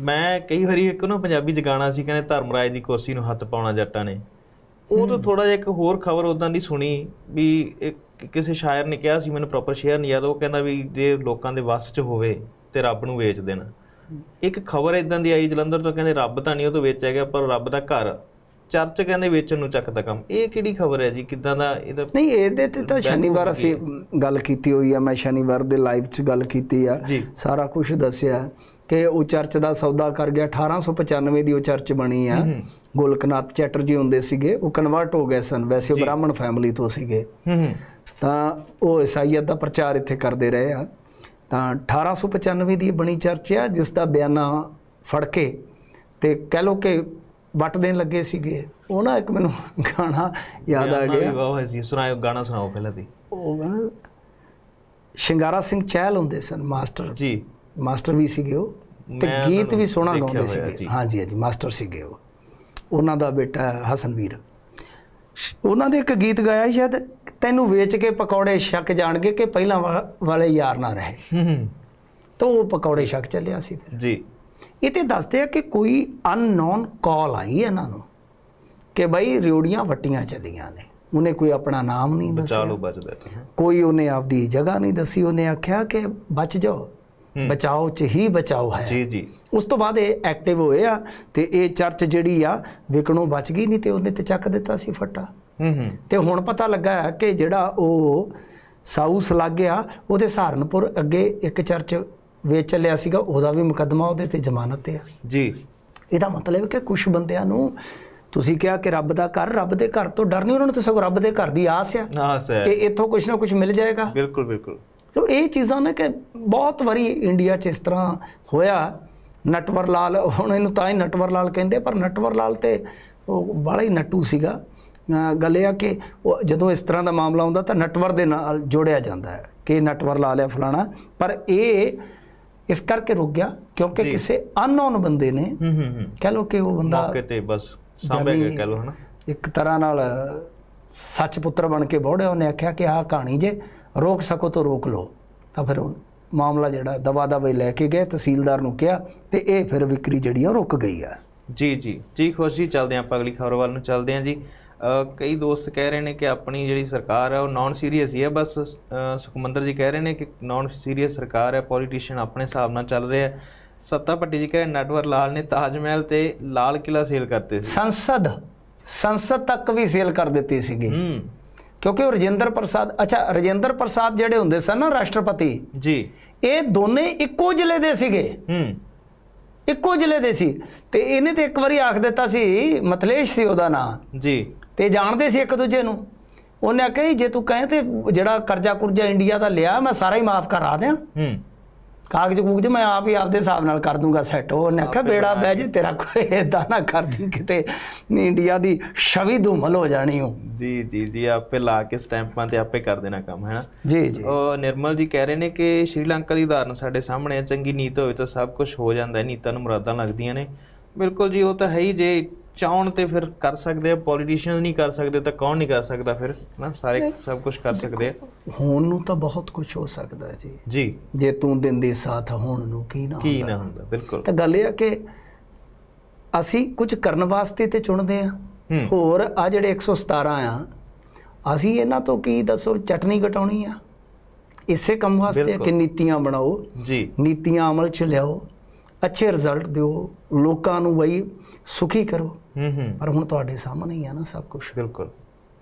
ਮੈਂ ਕਈ ਵਾਰੀ ਇੱਕ ਨਾ ਪੰਜਾਬੀ ਚ ਗਾਣਾ ਸੀ ਕਹਿੰਦੇ ਧਰਮਰਾਜ ਦੀ ਕੁਰਸੀ ਨੂੰ ਹੱਥ ਪਾਉਣਾ ਜੱਟਾਂ ਨੇ। ਉਹ ਤੋਂ ਥੋੜਾ ਜਿਹਾ ਇੱਕ ਹੋਰ ਖਬਰ ਉਦਾਂ ਦੀ ਸੁਣੀ ਵੀ ਇੱਕ ਕਿਸੇ ਸ਼ਾਇਰ ਨੇ ਕਿਹਾ ਸੀ ਮੈਨੂੰ ਪ੍ਰੋਪਰ ਸ਼ੇਅਰ ਨਹੀਂ ਯਾਦ ਉਹ ਕਹਿੰਦਾ ਵੀ ਜੇ ਲੋਕਾਂ ਦੇ ਵੱਸ 'ਚ ਹੋਵੇ ਤੇ ਰੱਬ ਨੂੰ ਵੇਚ ਦੇਣ। ਇੱਕ ਖਬਰ ਇਦਾਂ ਦੀ ਆਈ ਜਲੰਧਰ ਤੋਂ ਕਹਿੰਦੇ ਰੱਬ ਤਾਂ ਨਹੀਂ ਉਹ ਤੋਂ ਵੇਚਿਆ ਗਿਆ ਪਰ ਰੱਬ ਦਾ ਘਰ ਚਰਚ ਕਹਿੰਦੇ ਵੇਚਣ ਨੂੰ ਚੱਕਦਾ ਕੰਮ। ਇਹ ਕਿਹੜੀ ਖਬਰ ਹੈ ਜੀ? ਕਿਦਾਂ ਦਾ ਇਹਦਾ ਨਹੀਂ ਇਹਦੇ ਤੇ ਤਾਂ ਸ਼ਨੀਵਾਰ ਅਸੀਂ ਗੱਲ ਕੀਤੀ ਹੋਈ ਆ ਮੈਂ ਸ਼ਨੀਵਾਰ ਦੇ ਲਾਈਵ 'ਚ ਗੱਲ ਕੀਤੀ ਆ। ਸਾਰਾ ਕੁਝ ਦੱਸਿਆ। ਕਿ ਉਹ ਚਰਚ ਦਾ ਸੌਦਾ ਕਰ ਗਿਆ। 1895 ਦੀ ਉਹ ਚਰਚ ਬਣੀ ਆ। ਗੋਲਕਨਾਥ ਚੈਟਰਜੀ ਹੁੰਦੇ ਸੀਗੇ। ਉਹ ਕਨਵਰਟ ਹੋ ਗਏ ਸਨ। ਵੈਸੇ ਉਹ ਬ੍ਰਾਹਮਣ ਫੈਮਿਲੀ ਤੋਂ ਸੀਗੇ। ਤਾਂ ਉਹ ਈਸਾਈਅਤ ਦਾ ਪ੍ਰਚਾਰ ਇੱਥੇ ਕਰਦੇ ਰਹੇ ਆ। ਤਾਂ 1895 ਦੀ ਬਣੀ ਚਰਚ ਆ ਜਿਸ ਦਾ ਬਿਆਨਾ ਫੜ ਕੇ ਤੇ ਕਹਿ ਲੋ ਕਿ ਵੱਟ ਦੇਣ ਲੱਗੇ ਸੀਗੇ। ਉਹ ਨਾ ਇੱਕ ਮੈਨੂੰ ਗਾਣਾ ਯਾਦ ਆ ਗਿਆ। ਵਾਹ ਹੋਇਆ ਸੀ। ਸੁਣਾਓ ਗਾਣਾ ਸੁਣਾਓ ਪਹਿਲਾਂ ਦੀ। ਉਹ ਸ਼ਿੰਗਾਰਾ ਸਿੰਘ ਚਹਿਲ ਹੁੰਦੇ ਸਨ ਮਾਸਟਰ। ਜੀ। ਮਾਸਟਰ ਵੀ ਸੀਗੇ ਉਹ ਤੇ ਗੀਤ ਵੀ ਸੋਹਣਾ ਗਾਉਂਦੇ ਸੀਗੇ। ਹਾਂਜੀ ਹਾਂਜੀ ਮਾਸਟਰ ਸੀਗੇ ਉਹ। ਉਹਨਾਂ ਦਾ ਬੇਟਾ ਹਸਨਵੀਰ ਸ਼- ਉਹਨਾਂ ਨੇ ਇੱਕ ਗੀਤ ਗਾਇਆ ਸ਼ਾਇਦ ਤੈਨੂੰ ਵੇਚ ਕੇ ਪਕੌੜੇ ਛਕ ਜਾਣਗੇ ਕਿ ਪਹਿਲਾਂ ਵਾਲੇ ਯਾਰ ਨਾ ਰਹੇ। ਤਾਂ ਉਹ ਪਕੌੜੇ ਛਕ ਚੱਲਿਆ ਸੀ ਫਿਰ। ਜੀ। ਇਹ ਤੇ ਦੱਸਦੇ ਆ ਕਿ ਕੋਈ ਅਨਨੋਨ ਕਾਲ ਆਈ ਇਹਨਾਂ ਨੂੰ ਕਿ ਬਈ ਰਿਉੜੀਆਂ ਵੱਟੀਆਂ ਚੱਲੀਆਂ ਨੇ। ਉਹਨੇ ਕੋਈ ਆਪਣਾ ਨਾਮ ਨਹੀਂ ਬਚਾ ਦੱਸਿਆ ਤਾਂ। ਹਾਂ। ਕੋਈ ਉਹਨੇ ਆਪਦੀ ਜਗ੍ਹਾ ਨਹੀਂ ਦੱਸੀ। ਉਹਨੇ ਆਖਿਆ ਕਿ ਬਚ ਜਾਓ। ਬਚਾਓ ਚ ਹੀ ਬਚਾਓ ਹੈ। ਜੀ ਜੀ। ਉਸ ਤੋਂ ਬਾਅਦ ਇਹ ਐਕਟਿਵ ਹੋਏ ਆ ਤੇ ਇਹ ਚਰਚ ਜਿਹੜੀ ਆ ਵਿਕਣੋਂ ਬਚ ਗਈ ਨਹੀਂ ਤੇ ਉਹਨੇ ਤੇ ਚੱਕ ਦਿੱਤਾ ਸੀ ਫੱਟਾ। ਹੂੰ ਹੂੰ। ਤੇ ਹੁਣ ਪਤਾ ਲੱਗਾ ਹੈ ਕਿ ਜਿਹੜਾ ਉਹ ਸਾਊਸ ਲੱਗ ਗਿਆ ਉਹਦੇ ਸਹਾਰਨਪੁਰ ਅੱਗੇ ਇੱਕ ਚਰਚ ਵੇਚ ਚੱਲਿਆ ਸੀਗਾ ਉਹਦਾ ਵੀ ਮੁਕੱਦਮਾ ਉਹਦੇ ਤੇ ਜ਼ਮਾਨਤ ਤੇ ਆ। ਜੀ। ਇਹਦਾ ਮਤਲਬ ਹੈ ਕਿ ਕੁਝ ਬੰਦਿਆਂ ਨੂੰ ਤੁਸੀਂ ਕਿਹਾ ਕਿ ਰੱਬ ਦਾ ਘਰ ਰੱਬ ਦੇ ਘਰ ਤੋਂ ਡਰ ਨਹੀਂ ਉਹਨਾਂ ਨੂੰ ਤਾਂ ਸਗੋਂ ਰੱਬ ਦੇ ਘਰ ਦੀ ਆਸ ਆ ਹਾਂ। ਸਰ ਕਿ ਇੱਥੋਂ ਕੁਝ ਨਾ ਕੁਝ ਮਿਲ ਜਾਏਗਾ। ਬਿਲਕੁਲ ਬਿਲਕੁਲ। ਸੋ ਇਹ ਚੀਜ਼ਾਂ ਨੇ ਕਿ ਬਹੁਤ ਵਾਰੀ ਇੰਡੀਆ 'ਚ ਇਸ ਤਰ੍ਹਾਂ ਹੋਇਆ। ਨਟਵਰ ਲਾਲ ਹੁਣ ਇਹਨੂੰ ਤਾਂ ਹੀ ਨਟਵਰ ਲਾਲ ਕਹਿੰਦੇ ਪਰ ਨਟਵਰ ਲਾਲ ਤੇ ਉਹ ਬੜਾ ਹੀ ਨੱਟੂ ਸੀਗਾ। ਗੱਲ ਇਹ ਆ ਕਿ ਉਹ ਜਦੋਂ ਇਸ ਤਰ੍ਹਾਂ ਦਾ ਮਾਮਲਾ ਆਉਂਦਾ ਤਾਂ ਨਟਵਰ ਦੇ ਨਾਲ ਜੋੜਿਆ ਜਾਂਦਾ ਹੈ ਕਿ ਨਟਵਰ ਲਾ ਲਿਆ ਫਲਾਣਾ। ਪਰ ਇਹ ਇਸ ਕਰਕੇ ਰੁਕ ਗਿਆ ਕਿਉਂਕਿ। ਕਿਸੇ ਅਨਨੋਨ ਬੰਦੇ ਨੇ ਹੂੰ ਹੂੰ ਹੂੰ। ਕਹਿ ਲੋ ਕਿ ਉਹ ਬੰਦਾ ਮੌਕੇ ਤੇ ਬਸ ਸਾਂਭਿਆ ਗਿਆ ਕਹ ਲੋ ਹਨਾ। ਇੱਕ ਤਰ੍ਹਾਂ ਨਾਲ ਸੱਚ ਪੁੱਤਰ ਬਣ ਕੇ ਬੋੜਿਆ ਉਹਨੇ ਆਖਿਆ ਕਿ ਆਹ ਕਹਾਣੀ ਜੇ ਰੋਕ ਸਕੋ ਤਾਂ ਰੋਕ ਲਓ। ਤਾਂ ਫਿਰ ਉਹ ਮਾਮਲਾ ਜਿਹੜਾ ਦਵਾ ਦਵਾਈ ਲੈ ਕੇ ਗਏ ਤਹਿਸੀਲਦਾਰ ਨੂੰ ਕਿਹਾ ਤੇ ਇਹ ਫਿਰ ਵਿਕਰੀ ਜਿਹੜੀ ਆ ਰੁਕ ਗਈ ਆ। ਜੀ ਜੀ। ਜੀ ਖੁਸ਼ੀ ਚੱਲਦੇ ਆਪਾਂ ਅਗਲੀ ਖਬਰ ਵੱਲ ਨੂੰ ਚੱਲਦੇ ਹਾਂ ਜੀ। ਕਈ ਦੋਸਤ ਕਹਿ ਰਹੇ ਨੇ ਕਿ ਆਪਣੀ ਜਿਹੜੀ ਸਰਕਾਰ ਹੈ ਉਹ ਨਾਨ ਸੀਰੀਅਸ ਹੀ ਹੈ ਬਸ ਸੁਖਮੰਦਰ ਜੀ ਕਹਿ ਰਹੇ ਨੇ ਕਿ ਨਾਨ ਸੀਰੀਅਸ ਸਰਕਾਰ ਹੈ ਪੋਲੀਟੀਸ਼ੀਅਨ ਆਪਣੇ ਹਿਸਾਬ ਨਾਲ ਚੱਲ ਰਿਹਾ। ਹੈ ਸੱਤਾ ਭੱਟੀ ਜੀ ਕਹਿ ਰਹੇ ਨਟਵਰ ਲਾਲ ਨੇ ਤਾਜ ਮਹਿਲ ਤੇ ਲਾਲ ਕਿਲਾ ਸੇਲ ਕਰਤੇ ਸੀ। ਸੰਸਦ ਸੰਸਦ ਤੱਕ ਵੀ ਸੇਲ ਕਰ ਦਿੱਤੀ ਸੀਗੀ। ਹੂੰ। ਕਿਉਂਕਿ ਉਹ ਰਜਿੰਦਰ ਪ੍ਰਸਾਦ ਅੱਛਾ ਰਜਿੰਦਰ ਪ੍ਰਸਾਦ ਜਿਹੜੇ ਹੁੰਦੇ ਸਨ ਨਾ ਰਾਸ਼ਟਰਪਤੀ ਜੀ। ਇਹ ਦੋਨੇ ਇੱਕੋ ਜ਼ਿਲ੍ਹੇ ਦੇ ਸੀਗੇ। ਹੂੰ। ਇੱਕੋ ਜ਼ਿਲ੍ਹੇ ਦੇ ਸੀ। ਤੇ ਇਹਨੇ ਤੇ ਇੱਕ ਵਾਰੀ ਆਖ ਦਿੱਤਾ ਸੀ ਮਥਲੇਸ਼ ਸੀ ਉਹਦਾ ਨਾਂ। ਜੀ। ਤੇ ਜਾਣਦੇ ਸੀ ਇੱਕ ਦੂਜੇ ਨੂੰ। ਉਹਨੇ ਆਖਿਆ ਜੀ, ਜੇ ਤੂੰ ਕਹੇ ਤੇ ਜਿਹੜਾ ਕਰਜ਼ਾ ਕੁਰਜ਼ਾ ਇੰਡੀਆ ਦਾ ਲਿਆ ਮੈਂ ਸਾਰਾ ਹੀ ਮਾਫ ਕਰਾ ਦਿਆਂ। ਹੂੰ। ਕਾਗਜ਼ ਕੂਗਜ਼ ਮੈਂ ਆਪ ਹੀ ਆਪਦੇ ਹਿਸਾਬ ਨਾਲ ਕਰ ਦੂੰਗਾ ਸੈੱਟ ਉਹਨੇ ਆਖਿਆ ਬੇੜਾ ਬਹਿ ਜੇ ਤੇਰਾ ਕੋਈ ਏਦਾਂ ਨਾ ਕਰਦੀ ਕਿਤੇ ਇੰਡੀਆ ਦੀ ਛਵੀ ਧੂਮਲ ਹੋ ਜਾਣੀ ਹੋ ਜੀ ਜੀ ਜੀ ਆਪੇ ਲਾ ਕੇ ਸਟੈਂਪਾਂ ਤੇ ਆਪੇ ਕਰ ਦੇਣਾ ਕੰਮ ਹੈ ਨਾ? ਜੀ ਜੀ। ਉਹ ਨਿਰਮਲ ਜੀ ਕਹਿ ਰਹੇ ਨੇ ਕਿ ਸ਼੍ਰੀਲੰਕਾ ਦੀ ਉਦਾਹਰਨ ਸਾਡੇ ਸਾਹਮਣੇ ਚੰਗੀ ਨੀਤ ਹੋਵੇ ਤਾਂ ਸਭ ਕੁਝ ਹੋ ਜਾਂਦਾ ਹੈ ਨੀਤਾਂ ਨੂੰ ਮੁਰਾਦਾਂ ਲੱਗਦੀਆਂ ਨੇ। ਬਿਲਕੁਲ ਜੀ ਉਹ ਤਾਂ ਹੈ ਹੀ ਜੇ ਚਾਹਣ ਤੇ ਫਿਰ ਕਰ ਸਕਦੇ ਆ ਪੋਲੀਟੀਸ਼ੀਅਨਸ ਨਹੀਂ ਕਰ ਸਕਦੇ ਤਾਂ ਕੌਣ ਨਹੀਂ ਕਰ ਸਕਦਾ ਫਿਰ? ਨਾ ਸਾਰੇ ਸਭ ਕੁਝ ਕਰ ਸਕਦੇ ਆ। ਹੋਣ ਨੂੰ ਤਾਂ ਬਹੁਤ ਕੁਝ ਹੋ ਸਕਦਾ ਹੈ ਜੀ। ਜੀ। ਜੇ ਤੂੰ ਦਿੰਦੀ ਸਾਥ ਹੋਣ ਨੂੰ ਕੀ ਨਾ ਕੀ। ਨਾ ਹੁੰਦਾ ਬਿਲਕੁਲ। ਤਾਂ ਗੱਲ ਇਹ ਆ ਕਿ ਅਸੀਂ ਕੁਝ ਕਰਨ ਵਾਸਤੇ ਤੇ ਚੁਣਦੇ ਆ। ਹੋਰ ਆ ਜਿਹੜੇ 117 ਆ ਅਸੀਂ ਇਹਨਾਂ ਤੋਂ ਕੀ ਦੱਸੋ ਚਟਨੀ ਘਟਾਉਣੀ ਆ। ਇਸੇ ਕੰਮ ਵਾਸਤੇ ਕਿ। ਨੀਤੀਆਂ ਬਣਾਓ। ਜੀ। ਨੀਤੀਆਂ ਅਮਲ ਚ ਲਿਆਓ। ਅੱਛੇ ਰਿਜ਼ਲਟ ਦਿਓ ਲੋਕਾਂ ਨੂੰ ਬਈ ਸੁਖੀ ਕਰੋ। ਹੂੰ ਹੂੰ। ਪਰ ਹੁਣ ਤੁਹਾਡੇ ਸਾਹਮਣੇ ਹੀ ਆ ਨਾ ਸਭ ਕੁਝ ਬਿਲਕੁਲ।